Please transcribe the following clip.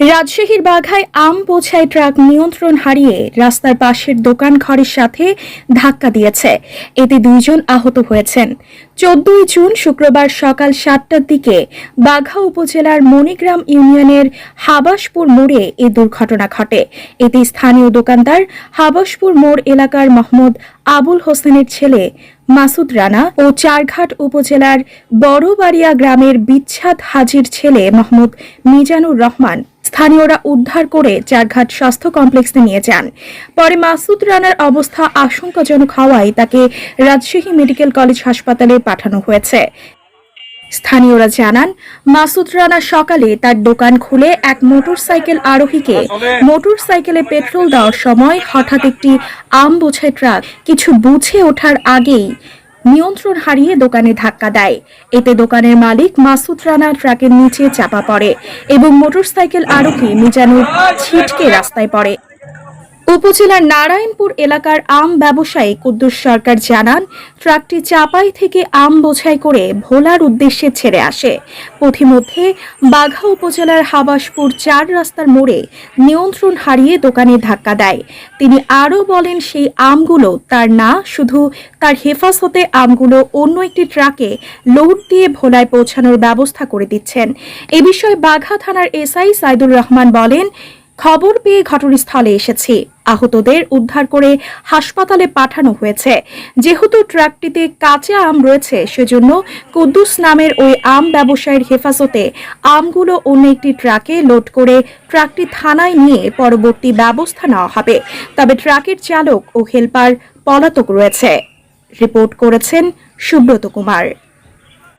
রাজশাহীর বাঘায় আম বোঝাই ট্রাক নিয়ন্ত্রণ হারিয়ে রাস্তার পাশের দোকান ঘরের সাথে ধাক্কা দিয়েছে। এতে দুইজন আহত হয়েছেন। চোদ্দই জুন শুক্রবার সকাল সাতটার দিকে বাঘা উপজেলার মণিগ্রাম ইউনিয়নের হাবাসপুর মোড়ে এ দুর্ঘটনা ঘটে। এতে স্থানীয় দোকানদার হাবাসপুর মোড় এলাকার মোহাম্মদ আবুল হোসেনের ছেলে মাসুদ রানা ও চারঘাট উপজেলার বড়বাড়িয়া গ্রামের বিচ্ছাদ হাজির ছেলে মোহাম্মদ মিজানুর রহমান স্থানীয়রা উদ্ধার করে চারঘাট স্বাস্থ্য কমপ্লেক্সে নিয়ে যান। পরে মাসুদ রানার অবস্থা আশঙ্কাজনক হওয়ায় তাকে রাজশাহী মেডিকেল কলেজ হাসপাতালে পাঠানো হয়েছে। স্থানীয়রা জানান, মাসুদ রানা সকালে তার দোকান খুলে এক মোটরসাইকেল আরোহীকে মোটরসাইকেলে পেট্রোল দেওয়ার সময় হঠাৎ একটি আম বোঝাই ট্রাক কিছু বুঝে ওঠার আগেই নিয়ন্ত্রণ হারিয়ে দোকানে ধাক্কা দেয়। এতে দোকানের মালিক মাসুদ রানা ট্রাকের নিচে চাপা পড়ে এবং মোটরসাইকেল আরোহী মিজানুর ছিটকে রাস্তায় পড়ে। উপজেলার নারায়ণপুর এলাকার আম ব্যবসায়ী কুদ্দুস সরকার জানান, ট্রাকটি চাপাই থেকে আম বোঝাই করে ভোলার উদ্দেশ্যে ছেড়ে আসে। পথিমধ্যে বাঘা উপজেলার হাবাসপুর চার রাস্তার মোড়ে নিয়ন্ত্রণ হারিয়ে দোকানে ধাক্কা দেয়। তিনি আরও বলেন, সেই আমগুলো তার না, শুধু তার হেফাজতে আমগুলো অন্য একটি ট্রাকে লোড দিয়ে ভোলায় পৌঁছানোর ব্যবস্থা করে দিচ্ছেন। এ বিষয়ে বাঘা থানার এসআই সাইদুর রহমান বলেন খবর পেয়ে ঘটনাস্থলে এসেছি। আহতদের উদ্ধার করে হাসপাতালে পাঠানো হয়েছে। যেহেতু ট্রাকটিতে কাঁচা আম রয়েছে, সেজন্য কুদ্দুস নামের ওই আম ব্যবসায়ীর হেফাজতে আমগুলো অন্য একটি ট্রাকে লোড করে ট্রাকটি থানায় নিয়ে পরবর্তী ব্যবস্থা নেওয়া হবে। তবে ট্রাকের চালক ও হেলপার পলাতক রয়েছে। রিপোর্ট করেছেন সুব্রত কুমার।